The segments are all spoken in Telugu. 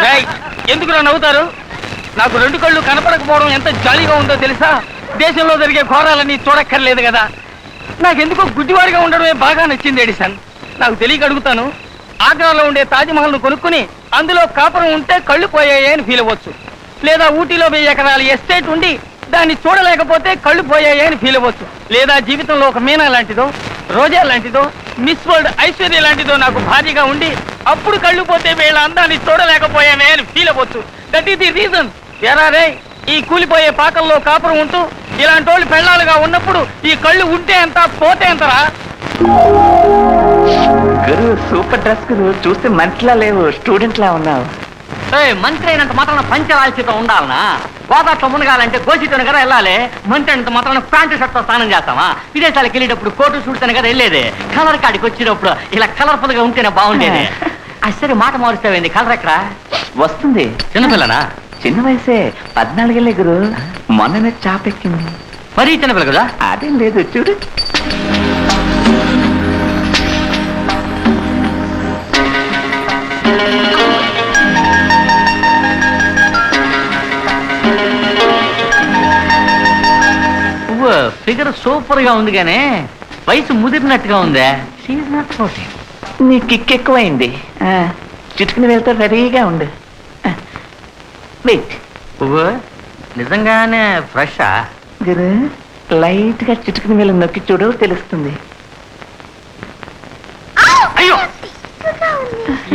ఎందుకు ఎందుకురా నవ్వుతారు? నాకు రెండు కళ్ళు కనపడకపోవడం ఎంత జాలీగా ఉందో తెలుసా? దేశంలో జరిగే ఘోరాలన్నీ చూడక్కర్లేదు కదా. నాకెందుకో గుడ్డివాడిగా ఉండడమే బాగా నచ్చింది ఎడిసన్ నాకు తెలియక అడుగుతాను ఆగ్రాలో ఉండే తాజ్మహల్ను కొనుక్కుని అందులో కాపురం ఉంటే కళ్ళు పోయాయి అని ఫీల్ అవ్వచ్చు. లేదా ఊటీలో వెయ్యి ఎకరాల ఎస్టేట్ ఉండి దాన్ని చూడలేకపోతే కళ్ళు పోయాయి అని ఫీల్ అవ్వచ్చు. లేదా జీవితంలో ఒక మీనా లాంటిదో రోజా లాంటిదో మిస్ వరల్డ్ ఐశ్వర్య లాంటిదో నాకు భారీగా ఉండి అప్పుడు కళ్ళు పోతే వీళ్ళ అందాన్ని చూడలేకపోయామే అని ఫీల్ అవ్వచ్చు. దట్ ఈస్ ది రీజన్ ఎరా రే ఈ కూలిపోయే పాకల్లో కాపురం ఉంటూ ఇలాంటి వాళ్ళు పెళ్ళాలుగా ఉన్నప్పుడు ఈ కళ్ళు ఉంటే ఎంత పోతే ఎంతరా? గురు సూపర్ డ్రెస్ గురు చూస్తే మంచిలా లేవు. స్టూడెంట్ లా ఉన్నావు. మంత్రి అయినంత మాత్రం పంచరాల్సితో ఉండాలనా? గోదాట్లో మునగాలంటే గోసితోనే కదా వెళ్ళాలి. మంత్రి అయినంత మాత్రం ప్యాంటు షర్ట్తో స్నానం చేస్తామా? విదేశాలకు వెళ్ళేటప్పుడు కోటు సూట్తోనే కదా వెళ్ళేది. కలర్ కాడికి వచ్చినప్పుడు ఇలా కలర్ఫుల్గా ఉంటేనే బాగుండేది. అసలు మాట మారుస్తావేంది? కలర్ ఎక్కడ? వస్తుంది. చిన్నపిల్లనా? చిన్న వయసే. పద్నాలుగేళ్ళే గురు. మొన్ననే చాపెక్కింది. మరీ చిన్నపిల్ల కదా అదేం లేదు చూడు. నువ్వు ఫిగర్ సూపర్గా ఉంది కానీ వయసు ముదిరినట్టుగా ఉందే? షీఈ్ నాట్ ఫోర్టీన్ నీ కిక్ ఎక్కువైంది. ఆ, చిటుకుని వెళ్తే రెడీగా ఉండు. వెయిట్ నువ్వు నిజంగానే ఫ్రెషా గురు లైట్గా చిటుకుని వెళ్ళి నొక్కి చూడు తెలుస్తుంది. అయ్యో!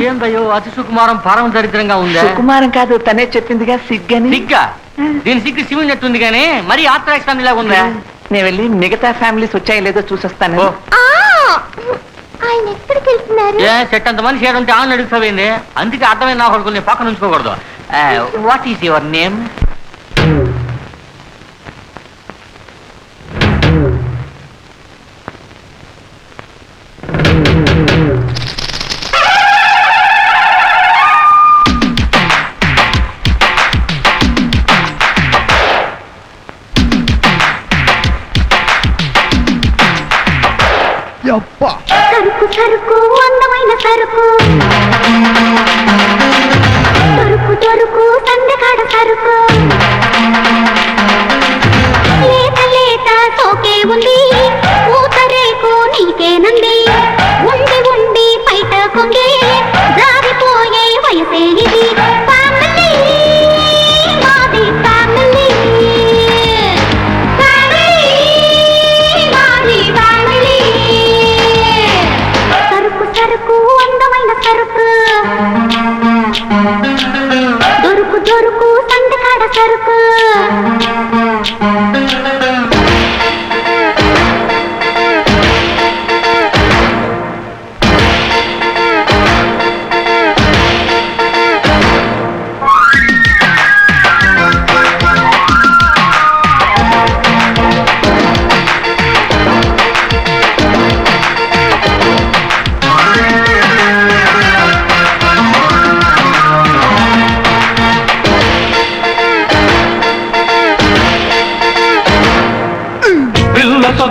ఏందయ్యో? అతి సుకుమారం పరమ దరిద్రంగా ఉందే. సుకుమారం కాదు తనే చెప్పిందిగా సిగ్గని. సిగ్గా? దీని సిగ్గు శివునట్టుంది కానీ మరీ ఆత్రాక్షాన్ని ఇలా ఉందా. నేను వెళ్ళి మిగతా ఫ్యామిలీస్ వచ్చాయో లేదో చూసొస్తాను. ఓ, ఆయన ఎక్కడికి వెళ్తున్నారు? ఏ చెట్టు అంత మనిషి ఏడుంటే ఆన్ అడుగుతావేంది? అందుకే అర్థమైన నా కొడుకుని పక్కన ఉంచుకోకూడదు వాట్ ఈస్ యువర్ నేమ్ సరుకు సరుకు అందమైన సరుకు. దొరుకు దొరుకు సందకాడ సరుకు. Thank you.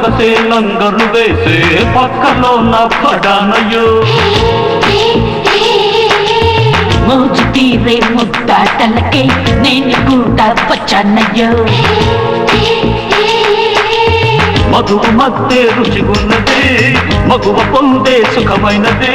సొగసే లంగరు వేసే పక్కలో నా పడానయ్యో. మోజు తీరే ముద్దాటలకే నేను కూడా వచ్చానయ్యో. మధువ మధ్య రుచిగున్నది మగువ పొందే సుఖమైనది.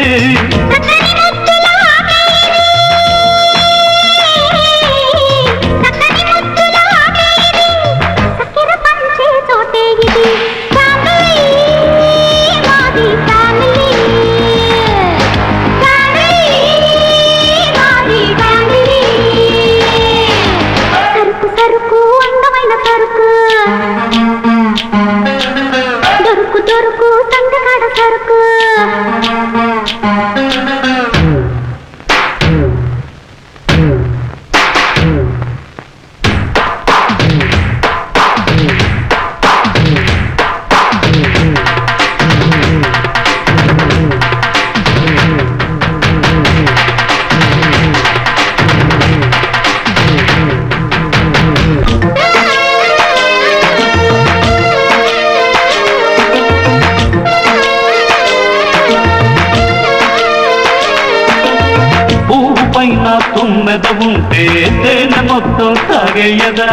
ఉంటే తేనె మొత్తం తాగేయదా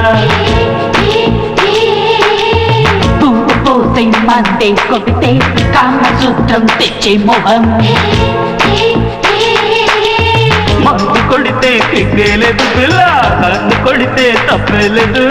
పువ్వు పోతే మందే కొడితే కామసూత్రం తెచ్చే మొహం. మందు కొడితే కిక్కేలేదు పిల్ల నన్ను కొడితే తప్పేలేదు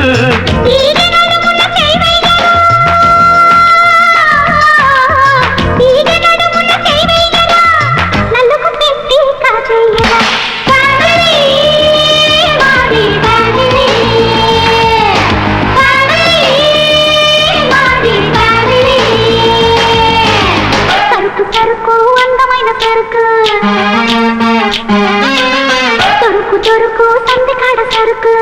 సరుకు అందమైన సరుకు తొరుకు తొరుకు సందికాడ సరుకు.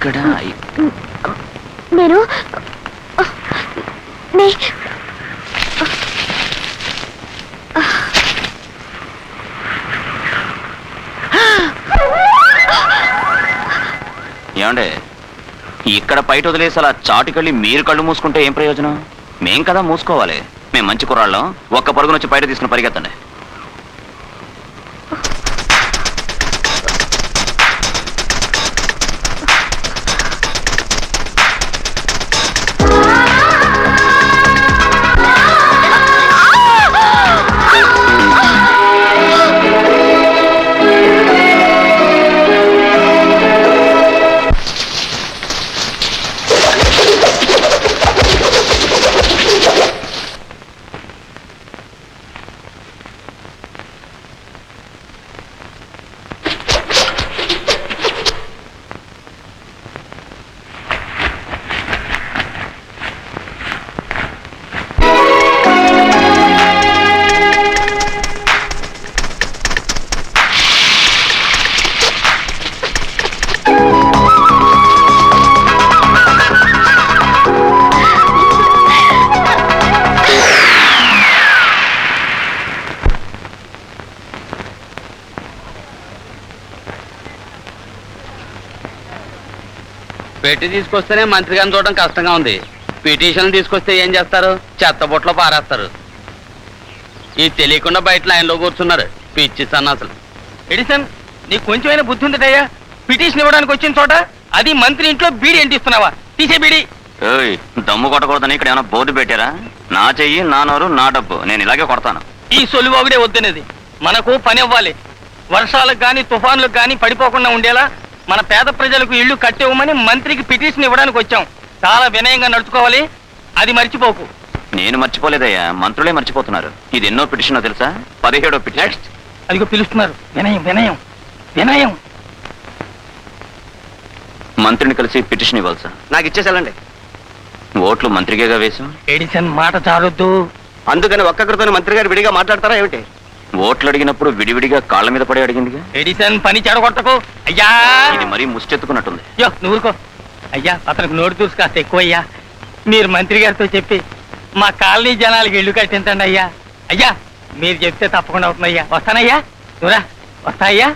ఇక్కడ నేను ఏమండే? ఇక్కడ బయట వదిలేసి అలా చాటుకెళ్ళి మీరు కళ్ళు మూసుకుంటే ఏం ప్రయోజనం? మేం కదా మూసుకోవాలి. మేము మంచి కుర్రాళ్ళం. ఒక్క పరుగున వచ్చి బయట తీసుకుని పరిగెత్తండి. పెట్టి తీసుకొస్తేనే మంత్రి గారిని చూడడం కష్టంగా ఉంది. పిటిషన్ తీసుకొస్తే ఏం చేస్తారు? చెత్త బుట్టలో పారేస్తారు. ఈ తెలియకుండా బయట లైన్లో కూర్చున్నారు. పిచ్చి సన్నాసులు. ఎడిసన్ నీకు కొంచెమైనా బుద్ధి ఉందటయ్యా పిటిషన్ ఇవ్వడానికి వచ్చిన చోట అది మంత్రి ఇంట్లో బీడి ఎంటిస్తున్నావా తీసే బీడి. ఏయ్ దమ్ము కొట్టకూడదని ఇక్కడ ఏమైనా బోర్డు పెట్టారా? నా చెయ్యి నా నోరు నా డబ్బు. నేను ఇలాగే కొడతాను. ఈ సొలివోగుడే వద్దనేది. మనకు పని అవ్వాలి. వర్షాలకు కానీ తుఫాన్లకు కానీ పడిపోకుండా ఉండేలా మన పేద ప్రజలకు ఇల్లు కట్టివ్వమని మంత్రికి పిటిషన్ ఇవ్వడానికి వచ్చాం. చాలా వినయంగా నడుచుకోవాలి. అది మర్చిపోకు. నేను మర్చిపోలేదయ్యా. మంత్రులే మర్చిపోతున్నారు. ఇది ఎన్నో పిటిషనో తెలుసా? పదిహేడో పిటిషన్. అదిగో పిలుస్తున్నారు. వినయం వినయం వినయం. మంత్రిని కలిసి పిటిషన్ ఇవ్వాలి సార్. నాకు ఇచ్చేసాలండి ఓట్లు మంత్రికేగా వేశాం ఎడిసన్ మాట చాలొద్దు. అందుకని ఒక్కొక్కరితో మంత్రి గారు విడిగా మాట్లాడతారా ఏమిటి? ఓట్లు అడిగినప్పుడు విడివిడిగా కాళ్ళ మీద పడి అడిగిందిగా? ఎడిసన్ పని చెడగొట్టకు. అయ్యా! ఇది మరీ ముష్టెత్తుకున్నట్టుంది. యో నువ్వు ఊరుకో. అయ్యా అతనికి నోటు చూసి కాస్త ఎక్కువ అయ్యా మీరు మంత్రి గారితో చెప్పి మా కాలనీ జనాలకి ఇల్లు కట్టించండి అయ్యా. అయ్యా మీరు చెప్తే తప్పకుండా అవుతుందయ్యా. వస్తానయ్యా. నువ్వురా వస్తా అయ్యా.